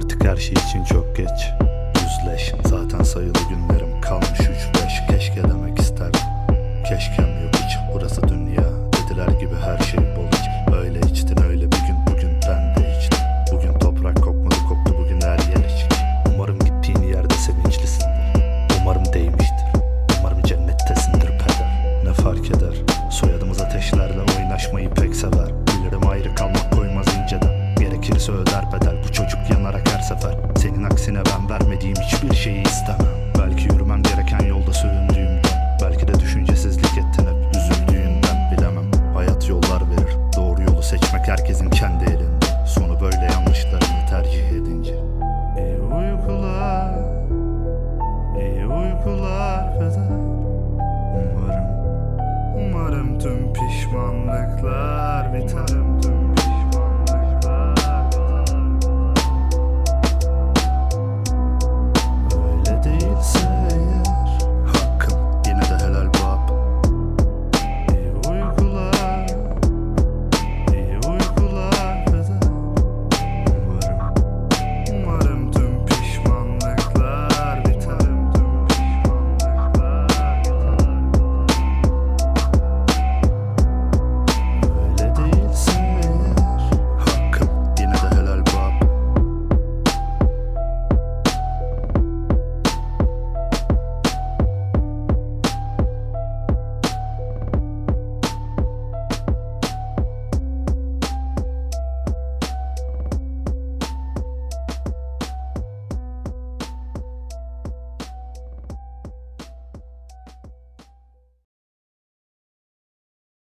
Artık her şey için çok geç. Yüzleş zaten sayılı günlerim kalmış üç beş. Keşke demek isterdim. Keşkem yok hiç burası dünya. Dediler gibi her şey bol iç. Öyle içtin öyle bir gün. Bugün ben de içtim. Bugün toprak kokmadı koktu. Bugün her yer içki Umarım gittiğin yerde sevinçlisindir Umarım değmiştir. Umarım cennettesindir peder. Ne fark eder? Soyadımız ateşlerle oynaşmayı Öder bedel. Bu çocuk yanarak her sefer. Senin aksine ben vermediğim hiçbir şeyi istemem. Belki yürümem gereken yolda süründüğümden Belki de düşüncesizlik ettin hep üzüldüğünden. Bilemem Hayat yollar verir. Doğru yolu seçmek herkesin kendi elinde. Sonu böyle yanlışlarını tercih edince. İyi uykular İyi uykular peder Umarım Umarım tüm pişmanlıklar biter